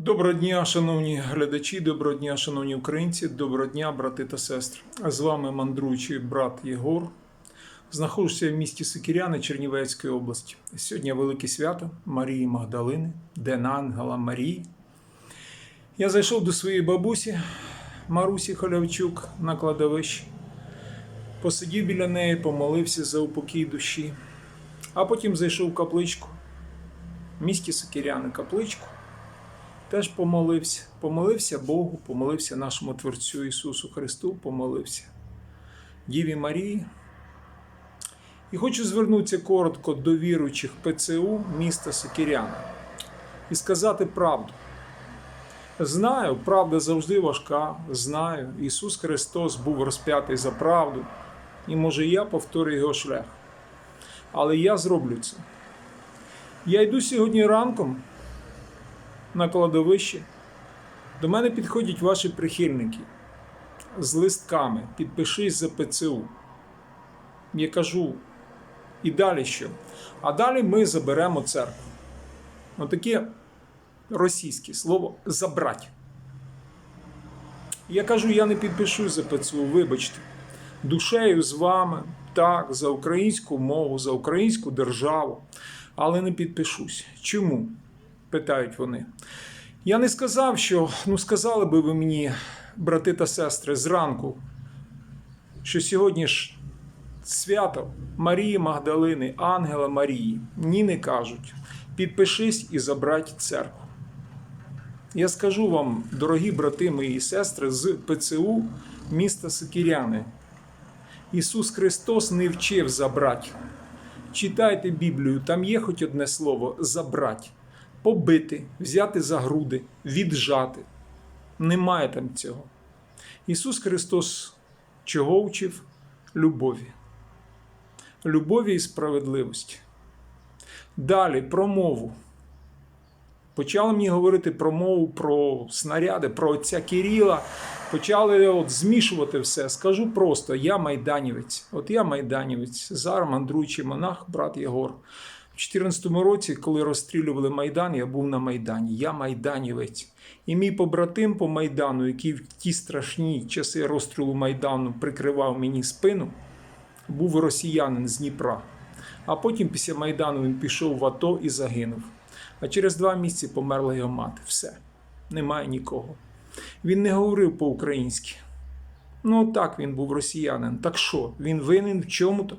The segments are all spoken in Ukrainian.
Доброго дня, шановні глядачі, доброго дня, шановні українці, доброго дня, брати та сестри. З вами мандруючий брат Єгор. Знаходжуся в місті Сикіряни Чернівецької області. Сьогодні велике свято Марії Магдалини, День Ангела Марії. Я зайшов до своєї бабусі Марусі Халявчук на кладовищі. Посидів біля неї, помолився за упокій душі, а потім зайшов в капличку. В місті Сикіряни капличку. Теж помолився. Помолився Богу, помолився нашому Творцю Ісусу Христу, помолився Діві Марії. І хочу звернутися коротко до віруючих ПЦУ міста Сокіряна і сказати правду. Знаю, правда завжди важка. Знаю, Ісус Христос був розп'ятий за правду, і може я повторю його шлях. Але я зроблю це. Я йду сьогодні ранком на кладовище. До мене підходять ваші прихильники з листками. Підпишись за ПЦУ. Я кажу, і далі що? А далі ми заберемо церкву. Отаке російське слово забрать. Я кажу, я не підпишусь за ПЦУ, вибачте. Душею з вами, так, за українську мову, за українську державу, але не підпишусь. Чому? Питають вони. Я не сказав, що ну сказали би ви мені, брати та сестри, зранку, що сьогодні ж свято Марії Магдалини, Ангела Марії. Ні, не кажуть. Підпишись і забрать церкву. Я скажу вам, дорогі брати мої і сестри, з ПЦУ міста Сикіряни. Ісус Христос не вчив забрать. Читайте Біблію, там є хоч одне слово забрать побити, взяти за груди, віджати. Немає там цього. Ісус Христос чого вчив? Любові. Любові і справедливості. Далі про мову. Почали мені говорити про мову, про снаряди, про отця Кирила. Почали от змішувати все. Скажу просто: я майданівець. От я майданівець, зараз мандруючий монах, брат Єгор. У 2014 році, коли розстрілювали Майдан, я був на Майдані. Я майданівець. І мій побратим по Майдану, який в ті страшні часи розстрілу Майдану прикривав мені спину, був росіянин з Дніпра. А потім після Майдану він пішов в АТО і загинув. А через два місяці померла його мати. Все, немає нікого. Він не говорив по-українськи. Ну, так, він був росіянин. Так що, він винен в чому-то?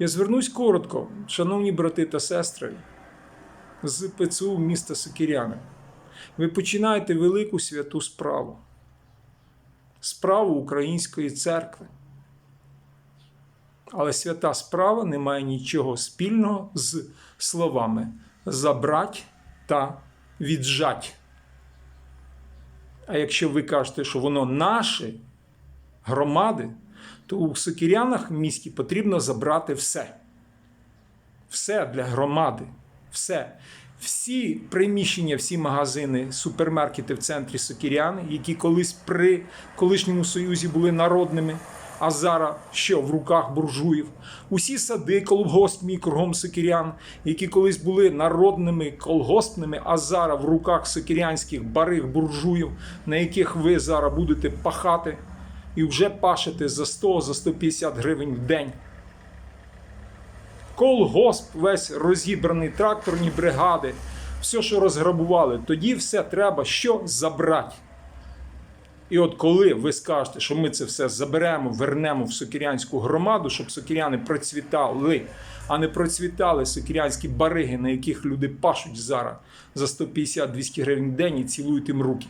Я звернусь коротко, шановні брати та сестри, з ПЦУ міста Сокіряни. Ви починаєте велику святу справу, справу Української церкви. Але свята справа не має нічого спільного з словами забрать та віджать. А якщо ви кажете, що воно наше громади, то у Сокірянах в місті потрібно забрати все. Все для громади. Все. Всі приміщення, всі магазини, супермаркети в центрі Сокіряни, які колись при колишньому Союзі були народними, а зараз що в руках буржуїв. Усі сади колгоспні кругом Сокірян, які колись були народними колгоспними, а зараз в руках сокірянських барих буржуїв, на яких ви зараз будете пахати і вже пашете за 100 за 150 гривень в день. Колгосп весь розібраний, тракторні бригади, все, що розграбували, тоді все треба що забрати. І от коли ви скажете, що ми це все заберемо, вернемо в сокірянську громаду, щоб сокіряни процвітали, а не процвітали сокірянські бариги, на яких люди пашуть зараз за 150-200 гривень в день і цілують їм руки,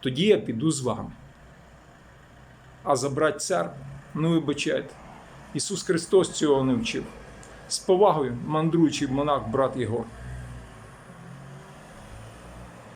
тоді я піду з вами а забрати цар, ну вибачайте. Ісус Христос цього не вчив. З повагою, мандруючий монах, брат Єгор.